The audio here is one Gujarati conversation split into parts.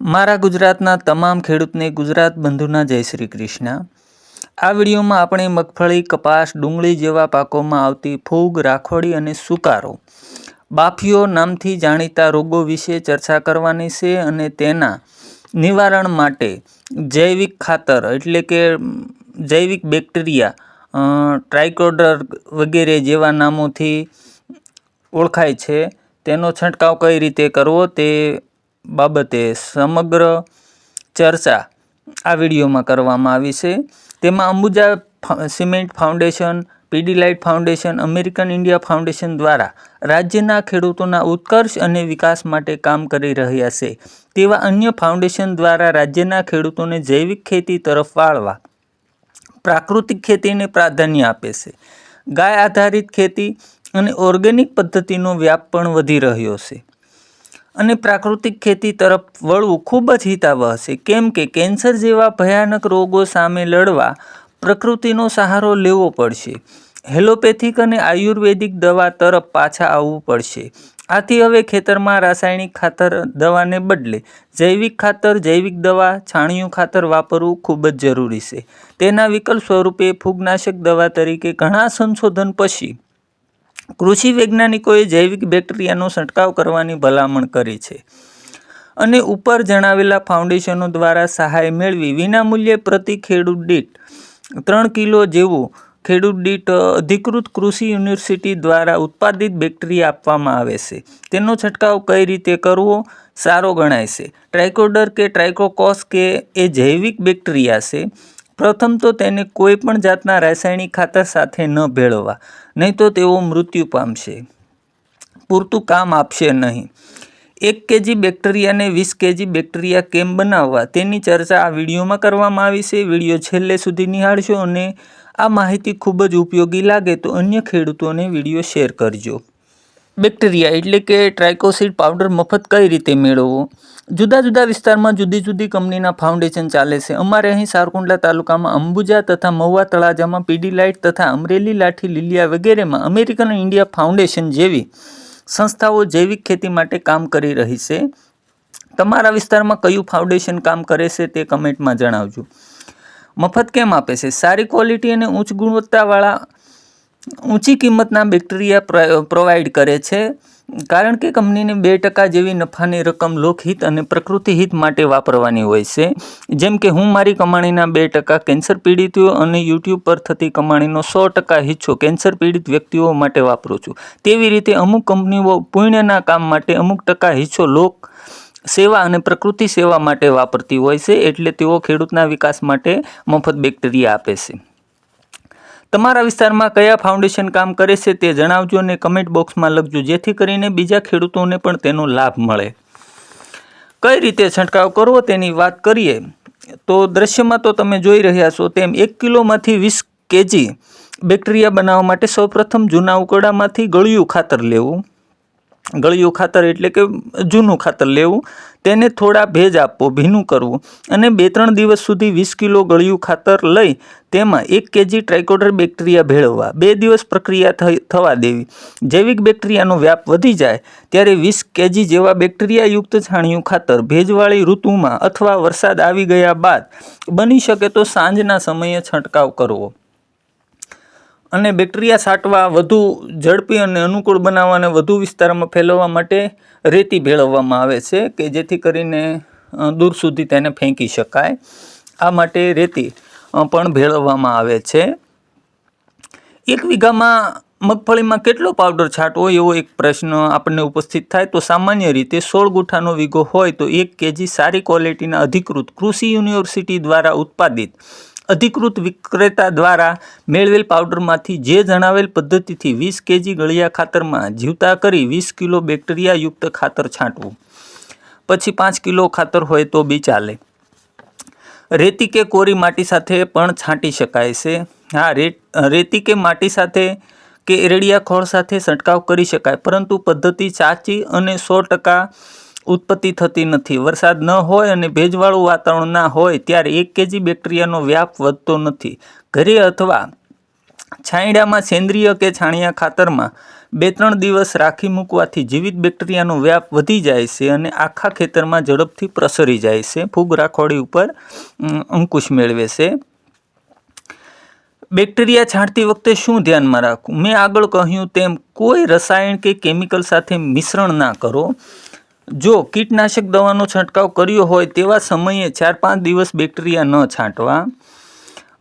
મારા ગુજરાતના તમામ ખેડૂતને ગુજરાત બંધુના જય શ્રી કૃષ્ણ. આ વિડીયોમાં આપણે મગફળી, કપાસ, ડુંગળી જેવા પાકોમાં આવતી ફૂગ, રાખોડી અને સુકારો, બાફીઓ નામથી જાણીતા રોગો વિશે ચર્ચા કરવાની છે અને તેના નિવારણ માટે જૈવિક ખાતર એટલે કે જૈવિક બેક્ટેરિયા ટ્રાઇકોડર વગેરે જેવા નામોથી ઓળખાય છે. તેનો છંટકાવ કઈ રીતે કરવો તે બાબતે સમગ્ર ચર્ચા આ વિડીયોમાં કરવામાં આવી છે. તેમાં Ambuja cement foundation Pidilite foundation, American India foundation દ્વારા રાજ્યના ખેડૂતોના ઉત્કર્ષ અને વિકાસ માટે કામ કરી રહ્યા છે. તેવા અન્ય ફાઉન્ડેશન દ્વારા રાજ્યના ખેડૂતોને જૈવિક ખેતી તરફ વાળવા, પ્રાકૃતિક ખેતીને પ્રાધાન્ય આપે છે. ગાય આધારિત ખેતી અને ઓર્ગેનિક પદ્ધતિનો વ્યાપ પણ વધી રહ્યો છે. અને પ્રાકૃતિક ખેતી તરફ વળવું ખૂબ જ હિતાવહ છે. કેમ કે કેન્સર જેવા ભયાનક રોગો સામે લડવા પ્રકૃતિનો સહારો લેવો પડશે. હેલોપેથિક અને આયુર્વેદિક દવા તરફ પાછા આવવું પડશે. આથી હવે ખેતરમાં રાસાયણિક ખાતર દવાને બદલે જૈવિક ખાતર, જૈવિક દવા, છાણિયું ખાતર વાપરવું ખૂબ જ જરૂરી છે. તેના વિકલ્પ સ્વરૂપે ફૂગનાશક દવા તરીકે ઘણા સંશોધન પછી કૃષિ વૈજ્ઞાનિકોએ જૈવિક બેક્ટેરિયાનો છંટકાવ કરવાની ભલામણ કરી છે અને ઉપર જણાવેલા ફાઉન્ડેશનો દ્વારા સહાય મેળવી વિનામૂલ્યે પ્રતિ ખેડૂત દીઠ ત્રણ કિલો જેવું ખેડૂત દીઠ અધિકૃત કૃષિ યુનિવર્સિટી દ્વારા ઉત્પાદિત બેક્ટેરિયા આપવામાં આવે છે. તેનો છંટકાવ કઈ રીતે કરવો? સારો ગણાય છે. ટ્રાઇકોડર કે ટ્રાઇકોકોસ કે એ જૈવિક બેક્ટેરિયા છે. પ્રથમ તો તેને કોઈ પણ જાતના રાસાયણિક ખાતર સાથે ન ભેળવવા, નહીં તો તેઓ મૃત્યુ પામશે. પૂરતું કામ આપશે નહીં. એક કેજી બેક્ટેરિયાને વીસ કેજી બેક્ટેરિયા કેમ બનાવવા? તેની ચર્ચા આ વિડીયોમાં કરવામાં આવી છે. વીડિયો છેલ્લે સુધી નિહાળશો અને આ માહિતી ખૂબ જ ઉપયોગી લાગે તો અન્ય ખેડૂતોને વીડિયો શેર કરજો. બેક્ટેરિયા એટલે કે ટ્રાયકોસિડ પાવડર મફત કઈ રીતે મેળવવો? જુદા જુદા વિસ્તારમાં જુદી જુદી કંપનીના ફાઉન્ડેશન ચાલે છે. અમારે અહીં સારકુંડલા તાલુકામાં અંબુજા તથા મહુવા તળાજામાં પીડી લાઇટ તથા અમરેલી લાઠી લીલિયા વગેરેમાં અમેરિકન ઇન્ડિયા ફાઉન્ડેશન જેવી સંસ્થાઓ જૈવિક ખેતી માટે કામ કરી રહી છે. તમારા વિસ્તારમાં કયું ફાઉન્ડેશન કામ કરે છે તે કમેન્ટમાં જણાવજો. મફત કેમ આપે છે? સારી ક્વોલિટી અને ઉચ્ચ ગુણવત્તાવાળા ઊંચી કિંમતના બેક્ટેરિયા પ્ર- પ્રોવાઈડ કરે છે, કારણ કે કંપનીને બે ટકા જેવી નફાની રકમ લોકહિત અને પ્રકૃતિ હિત માટે વાપરવાની હોય છે. જેમ કે હું મારી કમાણીના બે ટકા કેન્સર પીડિતો અને યુટ્યુબ પર થતી કમાણીનો સો ટકા હિસ્સો કેન્સર પીડિત વ્યક્તિઓ માટે વાપરું છું. તેવી રીતે અમુક કંપનીઓ પુણ્યના કામ માટે અમુક ટકા હિસ્સો લોક સેવા અને પ્રકૃતિ સેવા માટે વાપરતી હોય છે, એટલે તેઓ ખેડૂતના વિકાસ માટે મફત બેક્ટેરિયા આપે છે. તમારા વિસ્તારમાં કયા ફાઉન્ડેશન કામ કરે છે તે જણાવજો અને કમેન્ટ બોક્સમાં લખજો, જેથી કરીને બીજા ખેડૂતોને પણ તેનો લાભ મળે. કઈ રીતે છંટકાવ કરવો તેની વાત કરીએ. તો દ્રશ્યમાં તો તમે જોઈ રહ્યા છો તેમ એક કિલોમાંથી વીસ કેજી બેક્ટેરિયા બનાવવા માટે સૌપ્રથમ જૂના ઉકરડામાંથી ગળ્યું ખાતર લેવું. ગળ્યું ખાતર એટલે કે જૂનું ખાતર લેવું, તેને થોડા ભેજ આપવો, ભીનું કરવું અને બે ત્રણ દિવસ સુધી વીસ કિલો ગળ્યું ખાતર લઈ તેમાં એક કેજી ટ્રાઇકોડર બેક્ટેરિયા ભેળવવા, બે દિવસ પ્રક્રિયા થવા દેવી. જૈવિક બેક્ટેરિયાનો વ્યાપ વધી જાય ત્યારે વીસ કેજી જેવા બેક્ટેરિયાયુક્ત છાણિયું ખાતર ભેજવાળી ઋતુમાં અથવા વરસાદ આવી ગયા બાદ બની શકે તો સાંજના સમયે છંટકાવ કરવો. અને બેક્ટેરિયા છાંટવા વધુ ઝડપી અને અનુકૂળ બનાવવા અને વધુ વિસ્તારમાં ફેલાવવા માટે રેતી ભેળવવામાં આવે છે કે જેથી કરીને દૂર સુધી તેને ફેંકી શકાય. આ માટે રેતી પણ ભેળવવામાં આવે છે. એક વીઘામાં મગફળીમાં કેટલો પાવડર છાંટવો એવો એક પ્રશ્ન આપણને ઉપસ્થિત થાય. તો સામાન્ય રીતે સોળ ગુઠાનો વીઘો હોય તો એક કેજી સારી ક્વોલિટીના અધિકૃત કૃષિ યુનિવર્સિટી દ્વારા ઉત્પાદિત અધિકૃત વિક્રેતા દ્વારા મેળવેલ પાવડરમાંથી જે જણાવેલ પદ્ધતિથી વીસ કેજી ગળિયા ખાતરમાં જીવતા કરી વીસ કિલો બેક્ટેરિયાયુક્ત ખાતર છાંટવું. પછી પાંચ કિલો ખાતર હોય તો બી ચાલે. રેતી કે કોરી માટી સાથે પણ છાંટી શકાય છે. હા રેતી કે માટી સાથે કે એરડિયા ખોળ સાથે છંટકાવ કરી શકાય, પરંતુ પદ્ધતિ સાચી અને સો ટકા ઉત્પત્તિ થતી નથી. વરસાદ ન હોય અને ભેજવાળું વાતાવરણ ના હોય ત્યારે એક કેજી બેક્ટેરિયાનો વ્યાપ વધતો નથી. ઘરે અથવા છાંયડામાં સેન્દ્રિય કે છાણિયા ખાતરમાં બે ત્રણ દિવસ રાખી મૂકવાથી જીવિત બેક્ટેરિયાનો વ્યાપ વધી જાય છે અને આખા ખેતરમાં ઝડપથી પ્રસરી જાય છે. ફૂગ રાખોડી ઉપર અંકુશ મેળવે છે. બેક્ટેરિયા છાંટતી વખતે શું ધ્યાનમાં રાખવું? મેં આગળ કહ્યું તેમ, કોઈ રસાયણ કે કેમિકલ સાથે મિશ્રણ ના કરો. જો કીટનાશક દવાનો છંટકાવ કર્યો હોય તેવા સમયે ચાર પાંચ દિવસ બેક્ટેરિયા ન છાંટવા,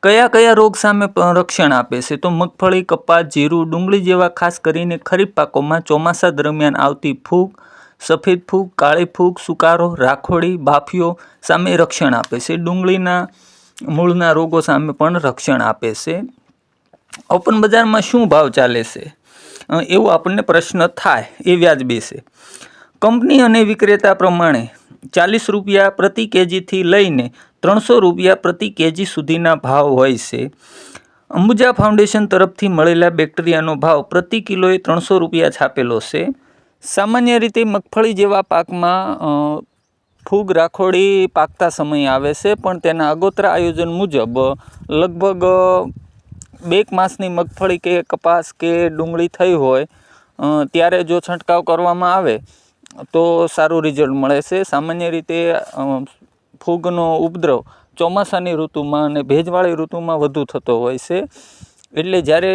કયા કયા રોગ સામે રક્ષણ આપે છે, તો મગફળી, કપાસ, જીરું, ડુંગળી જેવા ખાસ કરીને ખરીફ પાકોમાં ચોમાસા દરમિયાન આવતી ફૂગ, સફેદ ફૂગ, કાળી ફૂગ, સુકારો, રાખોડી, બાફીઓ સામે રક્ષણ આપે છે. ડુંગળીના મૂળના રોગો સામે પણ રક્ષણ આપે છે. ઓપન બજારમાં શું ભાવ ચાલે છે? એવો આપણને પ્રશ્ન થાય, એ વ્યાજબી છે. કંપની અને વિક્રેતા પ્રમાણે ચાલીસ રૂપિયા પ્રતિ કેજીથી લઈને ત્રણસો રૂપિયા પ્રતિ કેજી સુધીના ભાવ હોય છે. અંબુજા ફાઉન્ડેશન તરફથી મળેલા બેક્ટેરિયાનો ભાવ પ્રતિ કિલોએ ત્રણસો રૂપિયા છાપેલો છે. સામાન્ય રીતે મગફળી જેવા પાકમાં ફૂગ રાખોડી પાકતા સમયે આવે છે, પણ તેના આગોતરા આયોજન મુજબ લગભગ બે માસની મગફળી કે કપાસ કે ડુંગળી થઈ હોય ત્યારે જો છંટકાવ કરવામાં આવે તો સારું રિઝલ્ટ મળે છે. સામાન્ય રીતે ફૂગનો ઉપદ્રવ ચોમાસાની ઋતુમાં અને ભેજવાળી ઋતુમાં વધુ થતો હોય છે. એટલે જ્યારે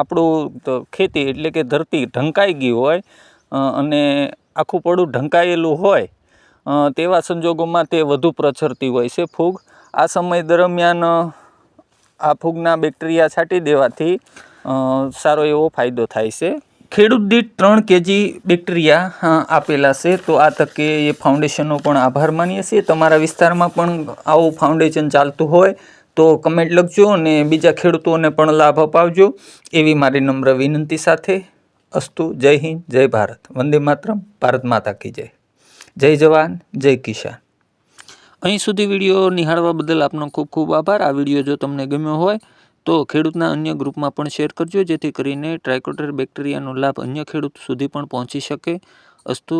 આપણું ખેતી એટલે કે ધરતી ઢંકાઈ ગઈ હોય અને આખું પડું ઢંકાયેલું હોય તેવા સંજોગોમાં તે વધુ પ્રચરતી હોય છે ફૂગ. આ સમય દરમિયાન આ ફૂગના બેક્ટેરિયા છાંટી દેવાથી સારો એવો ફાયદો થાય છે. ખેડૂત દીઠ ત્રણ કેજી બેક્ટેરિયા આપેલા છે. તો આ તકે એ ફાઉન્ડેશનનો પણ આભાર માનીએ છીએ. તમારા વિસ્તારમાં પણ આવું ફાઉન્ડેશન ચાલતું હોય તો કમેન્ટ લખજો અને બીજા ખેડૂતોને પણ લાભ અપાવજો. એવી મારી નમ્ર વિનંતી સાથે અસ્તુ. જય હિન્દ, જય ભારત. વંદે માતરમ. ભારત માતા કી જય. જય જવાન, જય કિસાન. અહીં સુધી વીડિયો નિહાળવા બદલ આપનો ખૂબ ખૂબ આભાર. આ વીડિયો જો તમને ગમ્યો હોય તો ખેડૂતના અન્ય ગ્રુપમાં પણ શેર કરજો, જેથી કરીને ટ્રાયકોટર બેક્ટેરિયાનો લાભ અન્ય ખેડૂત સુધી પણ પહોંચી શકે. અસ્તુ